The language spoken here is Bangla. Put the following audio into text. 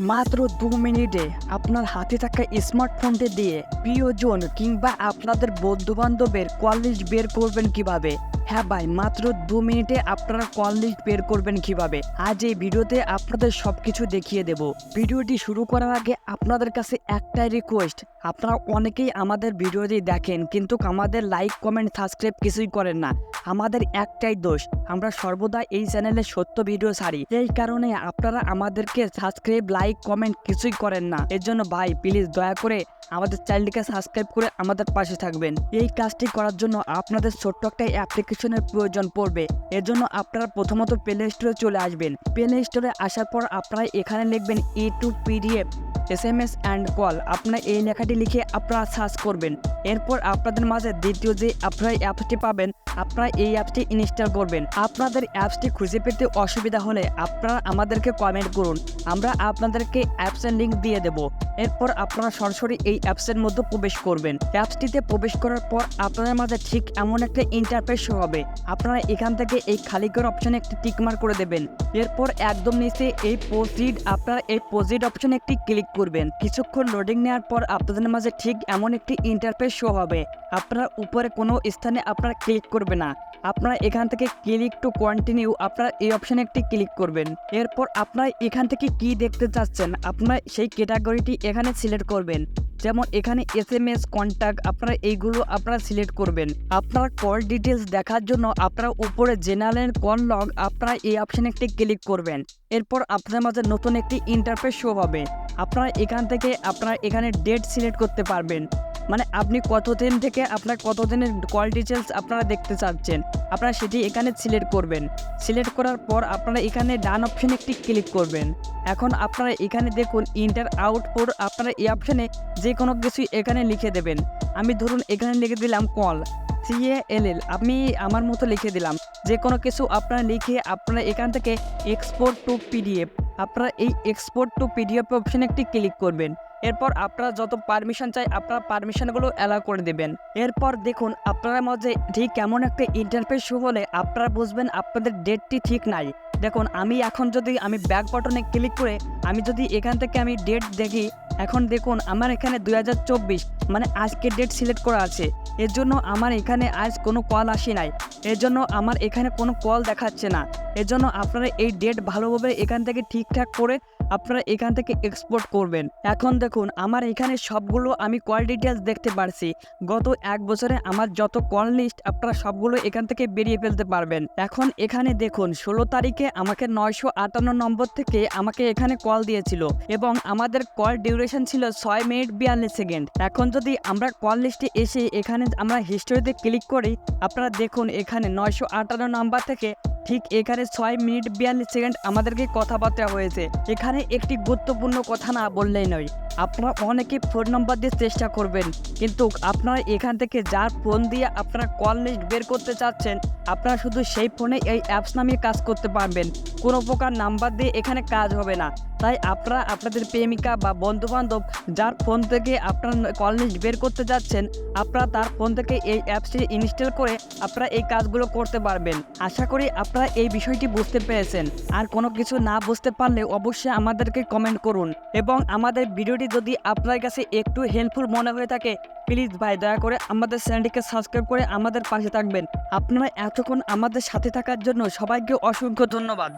মাত্র দু মিনিটে আপনার হাতে থাকা স্মার্টফোনটি দিয়ে প্রিয়জন কিংবা আপনাদের বন্ধু বান্ধবের কল বের করবেন কীভাবে? হ্যাঁ ভাই, মাত্র দু মিনিটে আপনারা কল লিস্ট বের করবেন কীভাবে? আজ এই ভিডিওতে আপনাদের সব কিছু দেখিয়ে দেব। ভিডিওটি শুরু করার আগে আপনাদের কাছে একটাই রিকোয়েস্ট আপনারা অনেকেই আমাদের ভিডিওটি দেখেন, কিন্তু আমাদের লাইক কমেন্ট সাবস্ক্রাইব কিছুই করেন না। আমাদের একটাই দোষ, আমরা সর্বদা এই চ্যানেলে সত্য ভিডিও ছাড়ি। এই কারণে আপনারা আমাদেরকে সাবস্ক্রাইব লাইক কমেন্ট কিছুই করেন না। এর জন্য ভাই প্লিজ দয়া করে আমাদের চ্যানেলটিকে সাবস্ক্রাইব করে আমাদের পাশে থাকবেন। এই কাজটি করার জন্য আপনাদের ছোট্ট একটা অ্যাপ্লিকেশনের প্রয়োজন পড়বে। এজন্য জন্য আপনারা প্রথমত প্লে স্টোরে চলে আসবেন। প্লে স্টোরে আসার পর আপনারা এখানে লিখবেন E to PDF S M S and call. আপনার এই লেখাটি লিখে আপনারা সার্চ করবেন। এরপর আপনাদের মাঝে দ্বিতীয় যে আপনারা অ্যাপসটি পাবেন, আপনারা এই অ্যাপসটি ইনস্টল করবেন। আপনাদের অ্যাপসটি খুঁজে পেতে অসুবিধা হলে আপনারা আমাদেরকে কমেন্ট করুন। আমরা আপনাদেরকে অ্যাপসের লিঙ্ক দিয়ে দেব। এরপর আপনারা সরাসরি এই অ্যাপসের মধ্যে প্রবেশ করবেন। অ্যাপসটিতে প্রবেশ করার পর আপনাদের মাঝে ঠিক এমন একটা ইন্টারফেস হবে। আপনারা এখান থেকে এই খালি করার অপশনে একটি টিকমার করে দেবেন। এরপর একদম নিচে এই প্রসিড আপনারা এই প্রসিড অপশনে একটি ক্লিক করবেন। কিছুক্ষণ লোডিং নেওয়ার পর আপনাদের মাঝে ঠিক এমন একটি ইন্টারফেস শো হবে। আপনারা উপরে কোনো স্থানে আপনারা ক্লিক করবে না। আপনারা এখান থেকে ক্লিক টু কন্টিনিউ আপনারা এই অপশানে একটি ক্লিক করবেন। এরপর আপনারা এখান থেকে কি দেখতে চাচ্ছেন, আপনারা সেই ক্যাটাগরিটি এখানে সিলেক্ট করবেন। যেমন এখানে এস এম এস কন্ট্যাক্ট আপনারা এইগুলো আপনারা সিলেক্ট করবেন। আপনার কল ডিটেলস দেখার জন্য আপনারা উপরে জেনারেল কল লগ আপনারা এই অপশানে একটি ক্লিক করবেন। এরপর আপনাদের মাঝে নতুন একটি ইন্টারফেস শো হবে। আপনারা এখান থেকে আপনারা এখানে ডেট সিলেক্ট করতে পারবেন। মানে আপনি কতদিন থেকে আপনার কতদিনের কল ডিটেলস আপনারা দেখতে চাচ্ছেন, আপনারা সেটি এখানে সিলেক্ট করবেন। সিলেক্ট করার পর আপনারা এখানে ডান অপশানে একটি ক্লিক করবেন। এখন আপনারা এখানে দেখুন ইন্টার আউটপুট আপনারা এই অপশানে যে কোনো কিছু এখানে লিখে দেবেন। আমি ধরুন এখানে লিখে দিলাম কল সিএএলএল আমি আমার মতো লিখে দিলাম। যে কোনো কিছু আপনারা লিখে আপনারা এখান থেকে এক্সপোর্ট টু পিডিএফ আপনারা এই এক্সপোর্ট টু পিডিএফ অপশানে একটি ক্লিক করবেন। এরপর আপনারা যত পারমিশন চাই, আপনারা পারমিশনগুলো অ্যালাউ করে দেবেন। এরপর দেখুন, আপনার মধ্যে ঠিক কেমন একটা ইন্টারফেস শো হলে আপনারা বুঝবেন আপনাদের ডেটটি ঠিক নাই। দেখুন, আমি এখন যদি আমি ব্যাক বাটনে ক্লিক করে, আমি যদি এখান থেকে আমি ডেট দেখি এখন দেখুন, আমার এখানে দুই হাজার চব্বিশ মানে আজকের ডেট সিলেক্ট করা আছে। এর জন্য আমার এখানে আজ কোনো কল আসে নাই। এর জন্য আমার এখানে কোনো কল দেখাচ্ছে না। এর জন্য আপনারা এই ডেট ভালোভাবে এখান থেকে ঠিকঠাক করে আপনারা এখান থেকে এক্সপোর্ট করবেন। এখন দেখুন, আমার এখানে সবগুলো আমি কল ডিটেলস দেখতে পারছি। গত এক বছরে আমার যত কল লিস্ট আপনারা সবগুলো এখান থেকে বেরিয়ে ফেলতে পারবেন। এখন এখানে দেখুন, ষোলো তারিখে আমাকে নয়শো আটান্ন নম্বর থেকে আমাকে এখানে কল দিয়েছিল এবং আমাদের কল ডিউরেশন ছিল ছয় মিনিট বিয়াল্লিশ সেকেন্ড। এখন যদি আমরা কল লিস্টে এসে এখানে আমরা হিস্টোরিতে ক্লিক করি, আপনারা দেখুন, এখানে নয়শো আটান্ন নম্বর থেকে ঠিক এখানে ছয় মিনিট বিয়াল্লিশ সেকেন্ড আমাদেরকে কথাবার্তা হয়েছে। এখানে একটি গুরুত্বপূর্ণ কথা না বললেই নয়। আপনারা অনেকে ফোন নম্বর দিয়ে চেষ্টা করবেন, কিন্তু আপনারা এখান থেকে যার ফোন দিয়ে আপনারা কল লিস্ট বের করতে চাচ্ছেন, আপনারা শুধু সেই ফোনে এই অ্যাপস নামিয়ে কাজ করতে পারবেন। কোনো প্রকার নাম্বার দিয়ে এখানে কাজ হবে না। তাই আপনারা আপনাদের প্রেমিকা বা বন্ধু বান্ধব যার ফোন থেকে আপনার কল লিস্ট বের করতে যাচ্ছেন, আপনারা তার ফোন থেকে এই অ্যাপসটি ইনস্টল করে আপনারা এই কাজগুলো করতে পারবেন। আশা করি আপনারা এই বিষয়টি বুঝতে পেরেছেন। আর কোনো কিছু না বুঝতে পারলে অবশ্যই আমাদেরকে কমেন্ট করুন এবং আমাদের ভিডিওটি যদি আপনার কাছে একটু হেল্পফুল মনে হয়ে থাকে প্লিজ ভাই দয়া করে আমাদের চ্যানেলটিকে সাবস্ক্রাইব করে আমাদের পাশে থাকবেন। আপনারা এতক্ষণ আমাদের সাথে থাকার জন্য সবাইকে অসংখ্য ধন্যবাদ।